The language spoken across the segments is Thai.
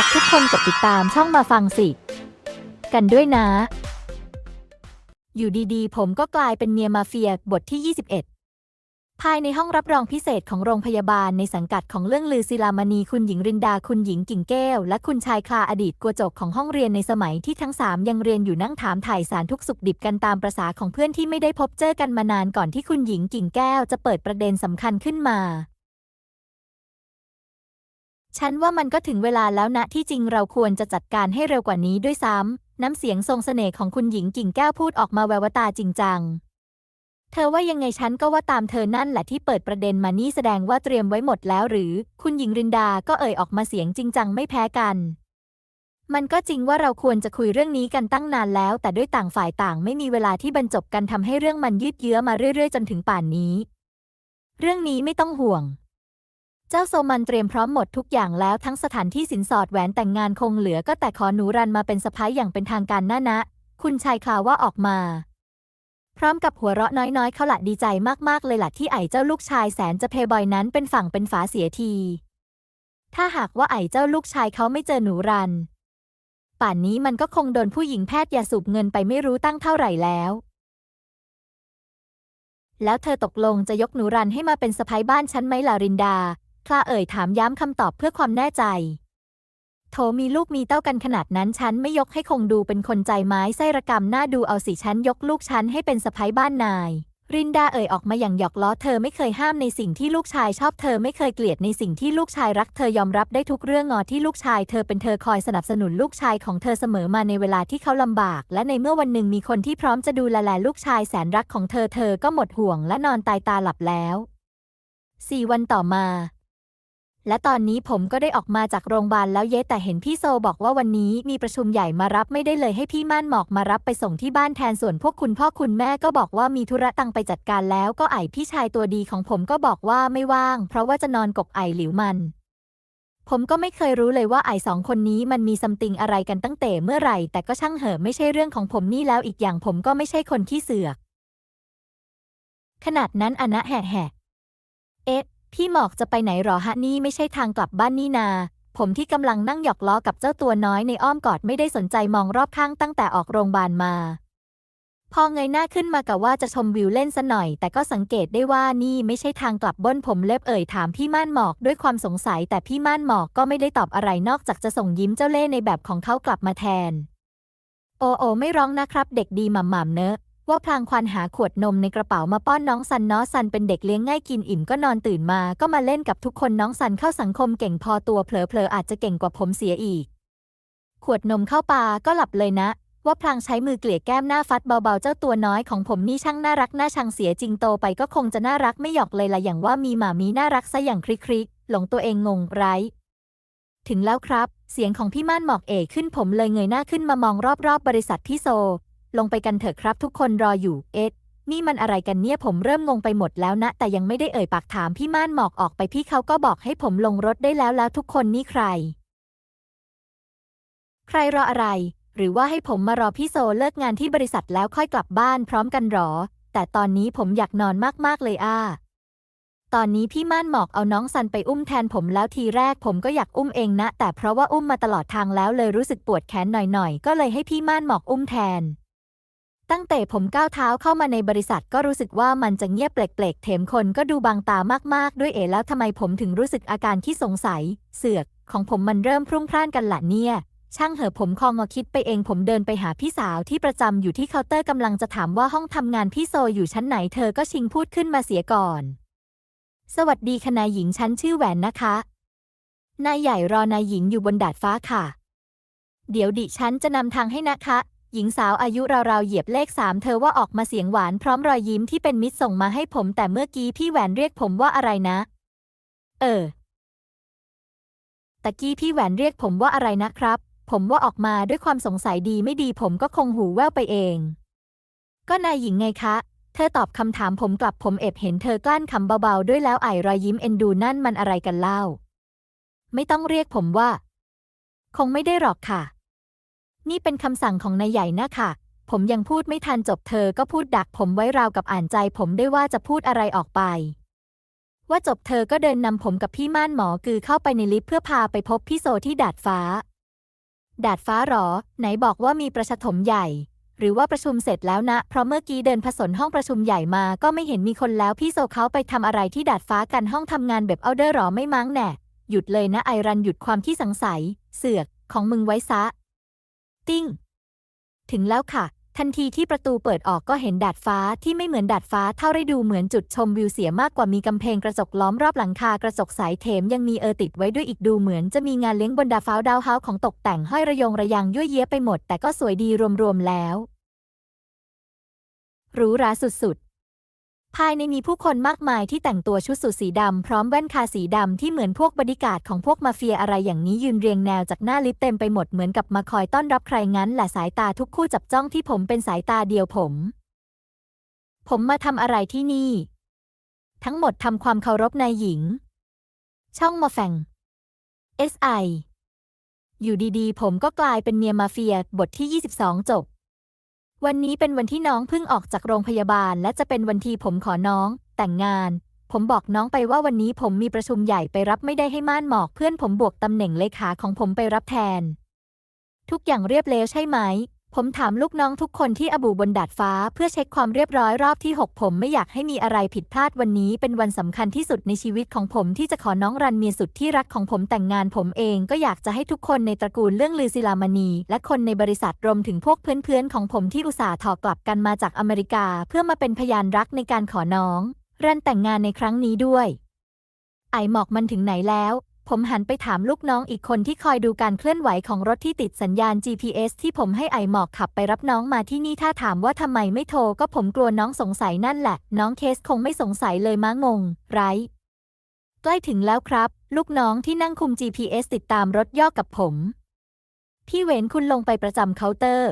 ากทุกคนกดติดตามช่องมาฟังสิ กันด้วยนะ อยู่ดีๆ ผมก็กลายเป็นเมียมาเฟียบทที่ 21 ภายในห้องรับรองพิเศษของโรงพยาบาลในสังกัดของเรื่องลือศิลามณีคุณหญิงรินดาคุณหญิงกิ่งแก้ว และคุณชายคลาอดีตกัวจกของห้องเรียนในสมัยที่ทั้งสามยังเรียนอยู่นั่งถามถ่ายสารทุกสุขดิบกันตามประษาของเพื่อนที่ไม่ได้พบเจอกันมานานก่อนที่คุณหญิงกิ่งแก้วจะเปิดประเด็นสำคัญขึ้นมา ฉันว่ามันก็ถึงเวลาแล้วนะที่จริงเราควรจะจัดการให้เร็วกว่านี้ด้วยซ้ำ น้ำเสียงทรงเสน่ห์ของคุณหญิงกิ่งแก้วพูดออกมาแววตาจริงจัง เธอว่ายังไงฉันก็ว่าตามเธอนั่นแหละที่เปิดประเด็นมานี่แสดงว่าเตรียมไว้หมดแล้วหรือ คุณหญิงรินดาก็เอ่ยออกมาเสียงจริงจังไม่แพ้กัน มันก็จริงว่าเราควรจะคุยเรื่องนี้กันตั้งนานแล้ว แต่ด้วยต่างฝ่ายต่างไม่มีเวลาที่บรรจบกันทำให้เรื่องมันยืดเยื้อมาเรื่อย ๆ จนถึงป่านนี้ เรื่องนี้ไม่ต้องห่วง เจ้าโซมันเตรียมพร้อมหมดทุกอย่างแล้วทั้งสถานที่สินสอดแหวนแต่งงานคงเหลือก็แต่ขอหนูรันมาเป็นสะพ้ายอย่างเป็นทางการน่านะ คุณชายคลาว่าออกมา พร้อมกับหัวเราะน้อยๆเขาละดีใจมากๆเลยล่ะที่ไอ้เจ้าลูกชายแสนจะเพย์บอยนั้นเป็นฝั่งเป็นฝาเสียที ถ้าหากว่าไอ้เจ้าลูกชายเขาไม่เจอหนูรัน ป่านนี้มันก็คงโดนผู้หญิงแพทย์ยาสูบเงินไปไม่รู้ตั้งเท่าไหร่แล้วแล้วเธอตกลงจะยกหนูรันให้มาเป็นสะพ้ายบ้านฉันไหมล่ะรินดา ลาเอ่ยถามย้ำคำตอบเพื่อความแน่ใจ โถมีลูกมีเต้ากันขนาดนั้นฉันไม่ยกให้คงดูเป็นคนใจไม้ไส้ระกำหน้าดูเอาสิฉันยกลูกฉันให้เป็นสะพ้ายบ้านนาย รินดาเอ่ยออกมาอย่างหยอกล้อเธอไม่เคยห้ามในสิ่งที่ลูกชายชอบเธอไม่เคยเกลียดในสิ่งที่ลูกชายรักเธอยอมรับได้ทุกเรื่องงอที่ลูกชายเธอเป็นเธอคอยสนับสนุนลูกชายของเธอเสมอมาในเวลาที่เขาลำบาก และในเมื่อวันหนึ่งมีคนที่พร้อมจะดูแลลูกชายแสนรักของเธอเธอก็หมดห่วงและนอนตายตาหลับแล้วสี่วันต่อมา และตอนนี้ผมก็ได้ออกมาจากโรงพยาบาลแล้วเยแต่เห็นพี่โซบอกว่าวันนี้มีประชุมใหญ่มารับไม่ได้เลยให้พี่ม่านหมอกมารับไปส่งที่บ้านแทนส่วนพวกคุณพ่อคุณแม่ก็บอกว่ามีธุระตังไปจัดการแล้วก็ไอพี่ชายตัวดีของผมก็บอกว่าไม่ว่าง เพราะว่าจะนอนกกไอหลิวมัน ผมก็ไม่เคยรู้เลยว่าไอสองคนนี้มันมีซัมติงอะไรกันตั้งแต่เมื่อไหร่ แต่ก็ช่างเหอะไม่ใช่เรื่องของผมนี่แล้วอีกอย่างผมก็ไม่ใช่คนขี้เสือกขนาดนั้นอนะแห่แห่เอ๊ะ พี่หมอกจะไปไหนหรอฮะนี่ไม่ใช่ทางกลับบ้านนี่นา ผมที่กำลังนั่งหยอกล้อกับเจ้าตัวน้อยในอ้อมกอดไม่ได้สนใจมองรอบข้างตั้งแต่ออกโรงพยาบาลมา พอเงยหน้าขึ้นมากะว่าจะชมวิวเล่นซะหน่อย แต่ก็สังเกตได้ว่านี่ไม่ใช่ทางกลับบ้นผมเล็บเอ่ยถามพี่ม่านหมอกด้วยความสงสัยแต่พี่ม่านหมอกก็ไม่ได้ตอบอะไรนอกจากจะส่งยิ้มเจ้าเล่ห์ในแบบของเขากลับมาแทน โอโอไม่ร้องนะครับ เด็กดีหม่ำๆเนอะ ว่าพลางควานหาขวดนมในกระเป๋ามาป้อนน้องซันน้องซันเป็นเด็กเลี้ยงง่ายกินอิ่มก็นอนตื่นมาก็มาเล่นกับทุกคนน้องซันเข้าสังคมเก่งพอตัวเผลอๆอาจจะเก่งกว่าผมเสียอีก ขวดนมเข้าปาก็หลับเลยนะ ว่าพลางใช้มือเกลี่ยแก้มหน้าฟัดเบาๆเจ้าตัวน้อยของผมนี่ช่างน่ารักน่าชังเสียจริงโตไปก็คงจะน่ารักไม่หยอกเลยละอย่างว่ามีหมามีน่ารักซะอย่างคลิกๆหลงตัวเองงงไร้ถึงแล้วครับ เสียงของพี่ม่านหมอกเอกขึ้นผมเลยเงยหน้าขึ้นมามองรอบๆบบริษัทพี่โซ ลงไปกันเถอะครับทุกคนรออยู่ เอ็ด นี่มันอะไรกันเนี่ยผมเริ่มงงไปหมดแล้วนะ แต่ยังไม่ได้เอ่ยปากถามพี่ม่านหมอกออกไปพี่เขาก็บอกให้ผมลงรถได้แล้วแล้วทุกคนนี่ใคร ใครรออะไร หรือว่าให้ผมมารอพี่โซเลิกงานที่บริษัทแล้วค่อยกลับบ้านพร้อมกันหรอ แต่ตอนนี้ผมอยากนอนมากๆเลยอ้าตอนนี้พี่ม่านหมอกเอาน้องซันไปอุ้มแทนผมแล้วทีแรกผมก็อยากอุ้มเองนะ แต่เพราะว่าอุ้มมาตลอดทางแล้วเลยรู้สึกปวดแขนหน่อยๆ ก็เลยให้พี่ม่านหมอกอุ้มแทน ตั้งแต่ผมก้าวเท้าเข้ามาในบริษัทก็รู้สึกว่ามันจะเงียบเปลกๆ เถมคนก็ดูบางตามากๆ ด้วยเอ๋แล้วทำไมผมถึงรู้สึกอาการที่สงสัย เสือก ของผมมันเริ่มพรุ่งพล่านกันละเนี่ย ช่างเหอะผมคองอคิดไปเองผมเดินไปหาพี่สาวที่ประจำอยู่ที่เคาน์เตอร์กำลังจะถามว่าห้องทำงานพี่โซอยู่ชั้นไหนเธอก็ชิงพูดขึ้นมาเสียก่อน สวัสดีค่ะนายหญิงฉันชื่อแหวนนะคะ นายใหญ่รอนายหญิงอยู่บนดาดฟ้าค่ะ เดี๋ยวดิฉันจะนำทางให้นะคะ หญิงสาวอายุราวๆเหยียบเลขสามเธอว่าออกมาเสียงหวานพร้อมรอยยิ้มที่เป็นมิตรส่งมาให้ผมแต่เมื่อกี้พี่แหวนเรียกผมว่าอะไรนะ เออ ตะกี้พี่แหวนเรียกผมว่าอะไรนะครับ ผมว่าออกมาด้วยความสงสัยดีไม่ดีผมก็คงหูแว่วไปเอง ก็นายหญิงไงคะ เธอตอบคำถามผมกลับผมเอบเห็นเธอกลั้นคำเบาๆด้วยแล้วไอรอยยิ้มเอ็นดูนั่นมันอะไรกันเล่า ไม่ต้องเรียกผมว่า คงไม่ได้หรอกค่ะ นี่เป็นคำสั่งของนายใหญ่นะค่ะ ผมยังพูดไม่ทันจบเธอก็พูดดักผมไว้ราวกับอ่านใจ ผมได้ว่าจะพูดอะไรออกไป ว่าจบเธอก็เดินนำผมกับพี่ม่านหมอกือเข้าไปในลิฟต์เพื่อพาไปพบพี่โซที่ดาดฟ้า ดาดฟ้าหรอ ไหนบอกว่ามีประชาถมใหญ่ หรือว่าประชุมเสร็จแล้วนะ เพราะเมื่อกี้เดินผสนห้องประชุมใหญ่มาก็ไม่เห็นมีคนแล้วพี่โซเขาไปทำอะไรที่ดาดฟ้ากันห้องทำงานแบบเอาเดอร์หรอไม่มั้งแน่หยุดเลยนะไอรันหยุดความที่สังสัย เสือกของมึงไว้ซะ ติ้ง ถึงแล้วค่ะ ทันทีที่ประตูเปิดออกก็เห็นดาดฟ้าที่ไม่เหมือนดาดฟ้าเท่าได้ดูเหมือนจุดชมวิวเสียมากกว่ามีกำแพงกระจกล้อมรอบหลังคากระจกสายเถมยังมีเออติดไว้ด้วยอีกดูเหมือนจะมีงานเลี้ยงบนดาดฟ้าดาวเฮาของตกแต่งห้อยระยงระยางยั่วเย้ยไปหมด แต่ก็สวยดีรวมๆแล้วหรูหราสุดๆ ภายในมีผู้คนมากมายที่แต่งตัวชุดสูทสีดำพร้อมแว่นคาสีดำที่เหมือนพวกบริการของพวกมาเฟียอะไรอย่างนี้ยืนเรียงแนวจากหน้าลิฟต์เต็มไปหมดเหมือนกับมาคอยต้อนรับใครงั้นแหละสายตาทุกคู่จับจ้องที่ผมเป็นสายตาเดียวผม ผมมาทำอะไรที่นี่ ทั้งหมดทำความเคารพนายหญิง ช่องมาแฟง SI อยู่ดีๆ ผมก็กลายเป็นเมียมาเฟียบทที่ 22 จบ วันนี้เป็นวันที่น้องเพิ่งออกจากโรงพยาบาล และจะเป็นวันที่ผมขอน้อง แต่งงาน ผมบอกน้องไปว่าวันนี้ผมมีประชุมใหญ่ไปรับไม่ได้ให้ม่านหมอกเพื่อนผมบวกตำแหน่งเลขาของผมไปรับแทน ทุกอย่างเรียบเลวใช่ไหม ผมถามลูกน้องทุกคนที่อบูบนดาดฟ้าเพื่อเช็คความเรียบร้อยรอบที่ 6 ผมไม่อยากให้มีอะไรผิดพลาดวันนี้เป็นวันสำคัญที่สุดในชีวิตของผมที่จะขอน้องรันเมียสุดที่รักของผมแต่งงานผมเองก็อยากจะให้ทุกคนในตระกูลเรื่องลือศิลามณี และคนในบริษัทรวมถึงพวกเพื่อนๆของผมที่อุตส่าห์ถอกลับกันมาจากอเมริกา เพื่อมาเป็นพยานรักในการขอน้องรันแต่งงานในครั้งนี้ด้วย ไอหมอกมันถึงไหนแล้ว ผมหันไปถามลูกน้องอีกคนที่คอยดูการเคลื่อนไหวของรถที่ติดสัญญาณ GPS ที่ผมให้ไอหมอกขับไปรับน้องมาที่นี่ถ้าถามว่าทำไมไม่โทรก็ผมกลัวน้องสงสัยนั่นแหละ น้องเคสคงไม่สงสัยเลยม้างง ไรใกล้ถึงแล้วครับ ลูกน้องที่นั่งคุม GPS ติดตามรถย่อกับผม พี่เวนคุณลงไปประจำเคาน์เตอร์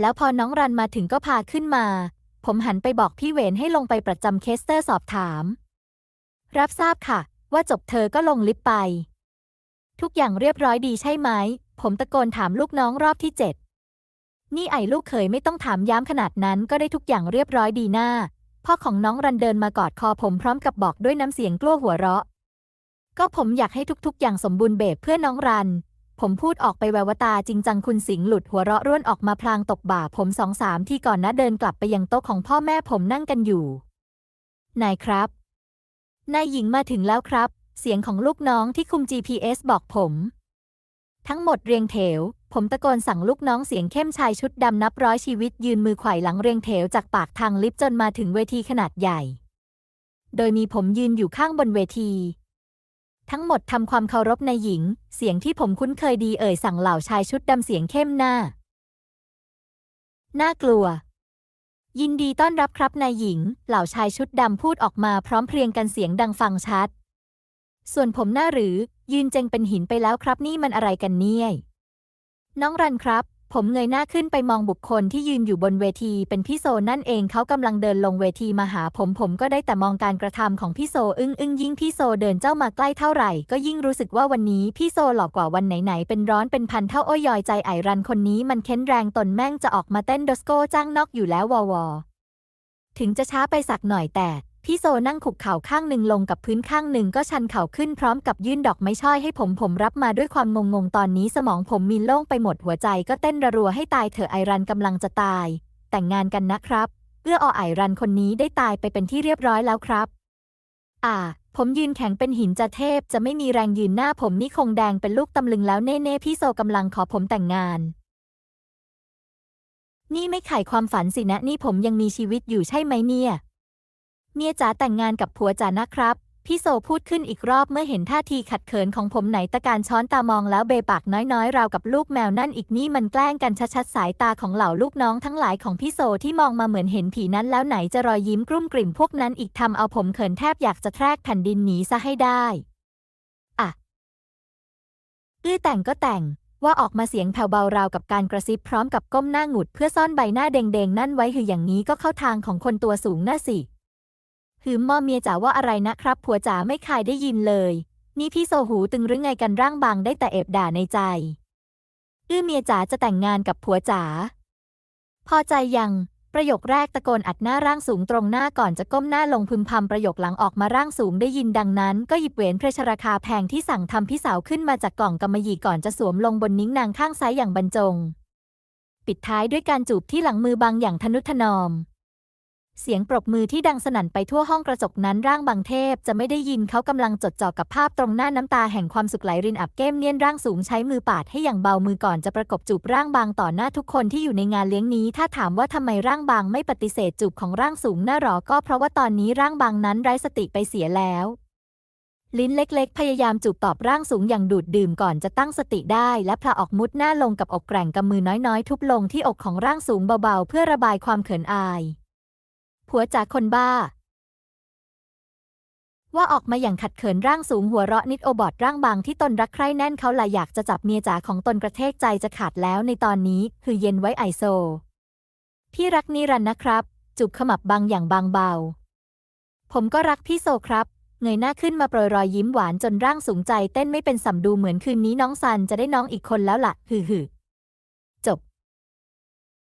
แล้วพอน้องรันมาถึงก็พาขึ้นมา ผมหันไปบอกพี่เวนให้ลงไปประจำเคสเตอร์สอบถาม รับทราบค่ะ ว่าจบเธอก็ลงลิฟต์ไป ทุกอย่างเรียบร้อยดีใช่ไหม ผมตะโกนถามลูกน้องรอบที่เจ็ดนี่ไอ้ลูกเขยไม่ต้องถามย้ำขนาดนั้นก็ได้ทุกอย่างเรียบร้อยดีหน้า พ่อของน้องรันเดินมากอดคอผมพร้อมกับบอกด้วยน้ำเสียงกลั้วหัวเราะ ก็ผมอยากให้ทุกๆ อย่างสมบูรณ์แบบเพื่อน้องรัน ผมพูดออกไปแววตาจริงจังคุณสิงห์หลุดหัวเราะร่วนออกมาพลางตบบ่าผมสองสามที่ก่อนนะเดินกลับไปยังโต๊ะของพ่อแม่ผมนั่งกันอยู่ นายครับ นายหญิงมาถึงแล้วครับ เสียงของลูกน้องที่คุม GPS บอกผม ทั้งหมดเรียงแถว ผมตะโกนสั่งลูกน้องเสียงเข้มชายชุดดำนับร้อยชีวิตยืนมือไขว่หลังเรียงแถวจากปากทางลิฟต์จนมาถึงเวทีขนาดใหญ่ โดยมีผมยืนอยู่ข้างบนเวที ทั้งหมดทำความเคารพในหญิง เสียงที่ผมคุ้นเคยดีเอ่ยสั่งเหล่าชายชุดดำเสียงเข้มหน้า น่ากลัว ยินดีต้อนรับครับนายหญิง เหล่าชายชุดดำพูดออกมาพร้อมเพรียงกันเสียงดังฟังชัด ส่วนผมหน้าหรือ ยืนเจงเป็นหินไปแล้วครับนี่มันอะไรกันเนี่ย น้องรันครับ ผมเงยหน้าขึ้นไปมองบุคคลที่ยืนอยู่บนเวทีเป็นพี่โซนั่นเองเขากำลังเดินลงเวทีมาหาผมผมก็ได้แต่มองการกระทำของพี่โซอึ้งอึ้งยิ่งพี่โซเดินเจ้ามาใกล้เท่าไหร่ ก็ยิ่งรู้สึกว่าวันนี้พี่โซหลอกกว่าวันไหนๆเป็นร้อนเป็นพันเท่าโอ้ยยอยใจไอรันคนนี้มันเค้นแรงตนแม่งจะออกมาเต้นดสโก้จ้างนอกอยู่แล้ววอวอถึงจะช้าไปสักหน่อยแต่ พี่โซนั่งขุกเข่าข้างหนึ่งลงกับพื้นข้างหนึ่งก็ชันเข่าขึ้นพร้อมกับยื่นดอกไม้ช่อยให้ผมผมรับมาด้วยความงงงๆ ตอนนี้สมองผมมีโล่งไปหมดหัวใจก็เต้นระรัวให้ตายเถอะไอรันกำลังจะตาย แต่งงานกันนะครับ เอื้ออไอรันคนนี้ได้ตายไปเป็นที่เรียบร้อยแล้วครับ อ่า ผมยืนแข็งเป็นหินจะเทพจะไม่มีแรงยืนหน้าผมนี่คงแดงเป็นลูกตำลึงแล้วเน่ๆพี่โซกำลังขอผมแต่งงานนี่ไม่ไขความฝันสินะนี่ผมยังมีชีวิตอยู่ใช่ไหมเนี่ย เมียจ๋าแต่งงานกับผัวจ๋านะครับ พี่โซพูดขึ้นอีกรอบเมื่อเห็นท่าทีขัดเขินของผมไหนตะการช้อนตามองแล้วเบปากน้อยๆ ราวกับลูกแมวนั่นอีกนี่มันแกล้งกันชัดๆ สายตาของเหล่าลูกน้องทั้งหลายของพี่โซที่มองมาเหมือนเห็นผีนั้นแล้วไหนจะรอยยิ้มกลุ้มกลิ่มพวกนั้นอีกทำเอาผมเขินแทบอยากจะแทรกแผ่นดินหนีซะให้ได้อะอื้อแต่งก็แต่งว่าออกมาเสียงแผ่วเบาราวกับการกระซิบพร้อมกับก้มหน้าหงุดเพื่อซ่อนใบหน้าแดงๆนั่นไว้คืออย่างนี้ก็เข้าทางของคนตัวสูงน่าสิ หืมมอเมียจ๋าว่าอะไรนะครับ ผัวจ๋าไม่คายได้ยินเลย นี่พี่โซหูตึงหรือไงกันร่างบางได้แต่เอบด่าในใจ อื้อเมียจ๋าจะแต่งงานกับผัวจ๋า พอใจยัง ประโยคแรกตะโกนอัดหน้าร่างสูงตรงหน้าก่อนจะก้มหน้าลงพึมพำประโยคหลังออกมาร่างสูงได้ยินดังนั้น ก็หยิบเหรียญเพชรราคาแพงที่สั่งทำพี่สาวขึ้นมาจากกล่องกำมะหยี่ก่อนจะสวมลงบนนิ้งนางข้างซ้ายอย่างบรรจง ปิดท้ายด้วยการจูบที่หลังมือบางอย่างทนุถนอม เสียงปรบมือที่ดังสนั่นไปทั่วห้องกระจกนั้นร่างบางเทพจะไม่ได้ยินเขากำลังจดจ่อกับภาพตรงหน้าน้ำตาแห่งความสุขไหลรินอับเก้มเนียนร่างสูงใช้มือปาดให้อย่างเบามือก่อนจะประกบจูบร่างบางต่อหน้าทุกคนที่อยู่ในงานเลี้ยงนี้ ถ้าถามว่าทำไมร่างบางไม่ปฏิเสธจูบของร่างสูงน่าหรอก็เพราะว่าตอนนี้ร่างบางนั้นไร้สติไปเสียแล้วลิ้นเล็กๆ พยายามจูบตอบร่างสูงอย่างดูดดื่มก่อนจะตั้งสติได้ และพลาออกมุดหน้าลงกับอกแกร่งกำมือน้อยๆ ทุบลงที่อกของร่างสูงเบาๆ เพื่อระบายความเขินอาย ผัวจากคนบ้า ว่าออกมาอย่างขัดเขินร่างสูงหัวเราะนิดโอบอดร่างบางที่ตนรักใคร่แน่นเขาละอยากจะจับเมียจ๋าของตนกระเทกใจจะขาดแล้วในตอนนี้คือเย็นไว้ไอโซ พี่รักนิรันนะครับจูบขมับบางอย่างบางเบา ผมก็รักพี่โซครับเงยหน้าขึ้นมาโปรยรอยยิ้มหวานจนร่างสูงใจเต้นไม่เป็นสำดูเหมือนคืนนี้น้องซันจะได้น้องอีกคนแล้วล่ะฮือฮือ